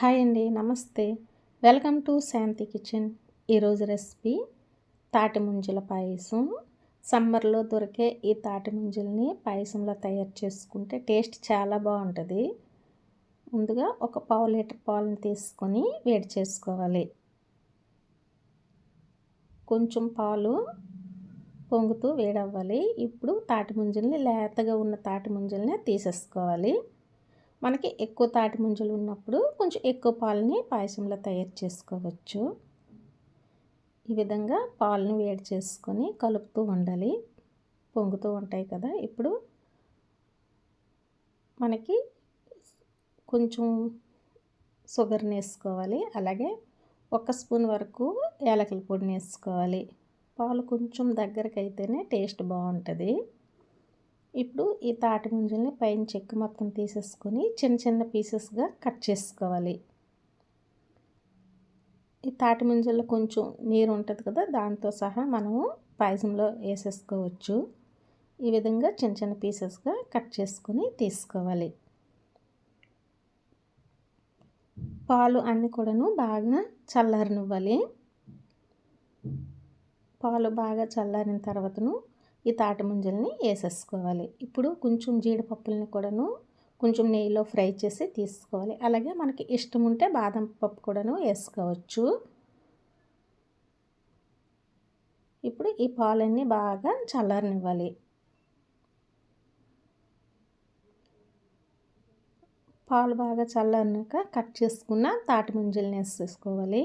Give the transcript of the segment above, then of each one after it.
Hi అండి నమస్తే. Welcome to Shanti kitchen. ఈరోజు రెసిపీ తాటి ముంజల పాయసం. సమ్మర్లో దొరికే ఈ తాటి ముంజల్ని పాయసంలో తయారు చేసుకుంటే టేస్ట్ చాలా బాగుంటుంది. ముందుగా ఒక పావు లీటర్ పాలను తీసుకొని వేడి చేసుకోవాలి. కొంచెం పాలు పొంగుతూ వేడవ్వాలి. ఇప్పుడు తాటి ముంజల్ని లేతగా ఉన్న తాటి ముంజల్ని తీసేసుకోవాలి. మనకి ఎక్కువ తాటి ముంజలు ఉన్నప్పుడు కొంచెం ఎక్కువ పాలని పాయసంలో తయారు చేసుకోవచ్చు. ఈ విధంగా పాలను వేడి చేసుకొని కలుపుతూ ఉండాలి. పొంగుతూ ఉంటాయి కదా. ఇప్పుడు మనకి కొంచెం షుగర్ని వేసుకోవాలి అలాగే ఒక స్పూన్ వరకు యాలకుల పొడిని వేసుకోవాలి పాలు కొంచెం దగ్గరకు అయితేనే టేస్ట్ బాగుంటుంది. ఇప్పుడు ఈ తాటి ముంజల్ని పైన చెక్కు మొత్తం తీసేసుకొని చిన్న చిన్న పీసెస్గా కట్ చేసుకోవాలి. ఈ తాటి ముంజల్లో కొంచెం నీరు ఉంటుంది కదా దాంతో సహా మనము పాయసంలో వేసేసుకోవచ్చు. ఈ విధంగా చిన్న చిన్న పీసెస్గా కట్ చేసుకొని తీసుకోవాలి. పాలు అన్నీ కూడాను బాగా చల్లారనివ్వాలి. పాలు బాగా చల్లారిన తర్వాతను ఈ తాటి ముంజల్ని వేసేసుకోవాలి. ఇప్పుడు కొంచెం జీడిపప్పులని కూడాను కొంచెం నెయ్యిలో ఫ్రై చేసి తీసుకోవాలి. అలాగే మనకి ఇష్టం ఉంటే బాదం పప్పు కూడాను వేసుకోవచ్చు. ఇప్పుడు ఈ పాలన్నీ బాగా చల్లారనివ్వాలి. పాలు బాగా చల్లారినాక కట్ చేసుకున్న తాటి ముంజల్ని వేసేసుకోవాలి.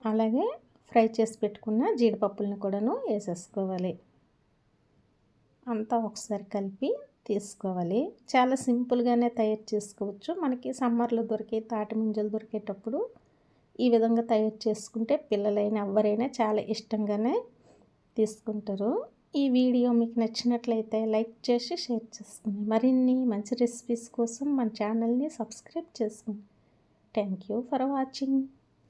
అలాగే ఫ్రై చేసి పెట్టుకున్న జీడిపప్పులను కూడాను వేసేసుకోవాలి. అంతా ఒకసారి కలిపి తీసుకోవాలి. చాలా సింపుల్గానే తయారు చేసుకోవచ్చు. మనకి సమ్మర్లో దొరికే తాటి ముంజలు దొరికేటప్పుడు ఈ విధంగా తయారు చేసుకుంటే పిల్లలైనా ఎవరైనా చాలా ఇష్టంగానే తీసుకుంటారు. ఈ వీడియో మీకు నచ్చినట్లయితే లైక్ చేసి షేర్ చేసుకోండి. మరిన్ని మంచి రెసిపీస్ కోసం మన ఛానల్ని సబ్స్క్రైబ్ చేసుకోండి. Thank you for watching.